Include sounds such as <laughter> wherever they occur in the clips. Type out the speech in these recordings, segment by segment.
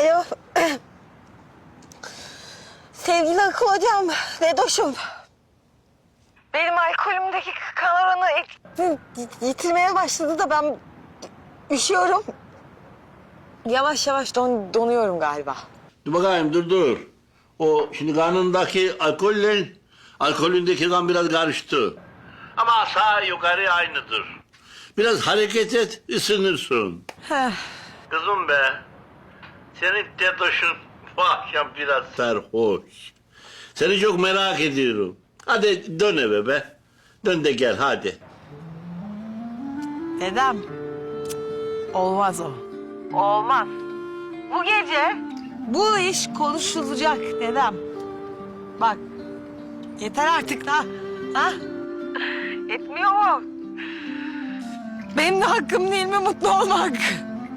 Alo. Sevgili akıl hocam, Dedoş'um. Benim alkolümdeki kan oranı yitirmeye başladı da ben üşüyorum. Yavaş yavaş don, donuyorum galiba. Dur bakayım dur dur. O şimdi kanındaki alkolle alkolündeki kan biraz karıştı. Ama aşağı yukarı aynıdır. Biraz hareket et ısınırsın. Heh. Kızım be. Senin dedoşun bu akşam biraz sarhoş. Seni çok merak ediyorum. Hadi dön eve be. Dön de gel hadi. Dedem. Olmaz o. Olmaz. Bu gece... Bu iş konuşulacak dedem. Bak. Yeter artık da. Ha? Etmiyor mu? Benim de hakkım değil mi mutlu olmak?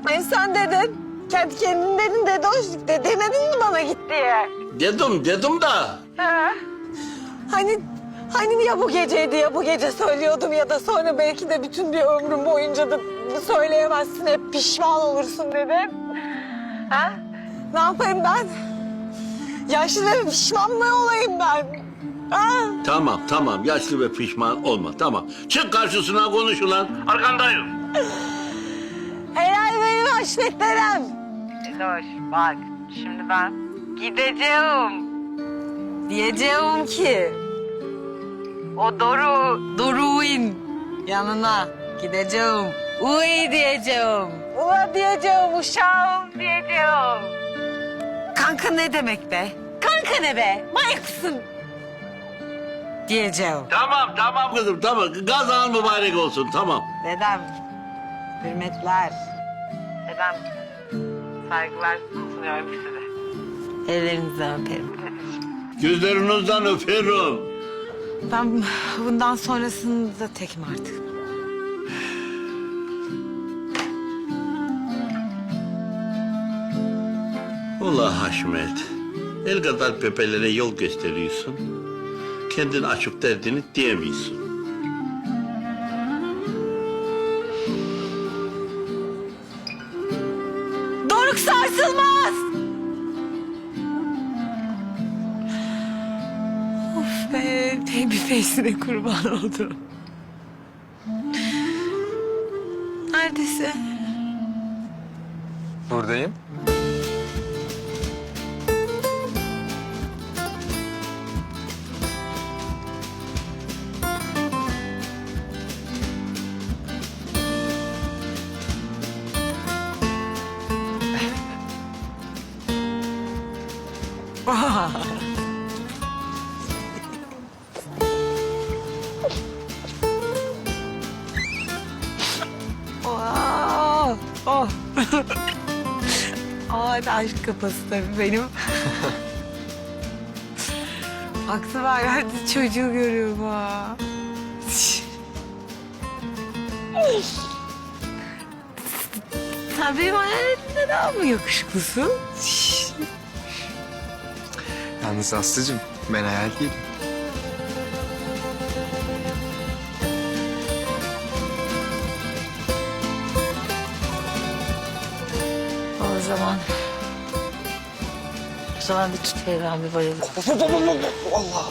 Hem sen dedin. Kendi kendin dedin dede hoş. De, demedin mi bana git diye? Dedim dedim da. Hani hani ya bu geceydi ya bu gece söylüyordum ya da sonra belki de bütün bir ömrüm boyunca da söyleyemezsin hep pişman olursun dedim. Ha? Ne yapayım ben? Yaşlı ve pişman mı olayım ben? Ha? Tamam tamam yaşlı ve pişman olma tamam. Çık karşısına konuş ulan. Arkandayım. Helal haşmetlerim. Edoş bak şimdi ben gideceğim. Diyeceğim ki O Doru Doruğun yanına gideceğim. Uy diyeceğim. Ula diyeceğim uşağım diyeceğim. Kanka ne demek be? Kanka ne be? Manyak mısın? Diyeceğim. Tamam tamam kızım tamam. Gazan mübarek olsun tamam. Dedem, hürmetler. Dedem saygılar sunuyorum size. Ellerinizden öperim. Gözlerinizden öperim. Ben bundan sonrasında tekim artık. Ula Haşmet. El kadar pepelere yol gösteriyorsun. Kendin açıp derdini diyemiyorsun. Doruk sarsılmaz! Of be, babyface'ine kurban oldum. Neredesin? Buradayım. Oh, oh. Aa, da <laughs> aşk kafası tabii benim. Baksana var hadi çocuğu görüyorum ha. <laughs> Sen benim hayalimde daha mı yakışıklısın? Yalnız Aslı'cığım ben hayal değilim. Zaman... O zaman bir tut bir bayılayım. Allah.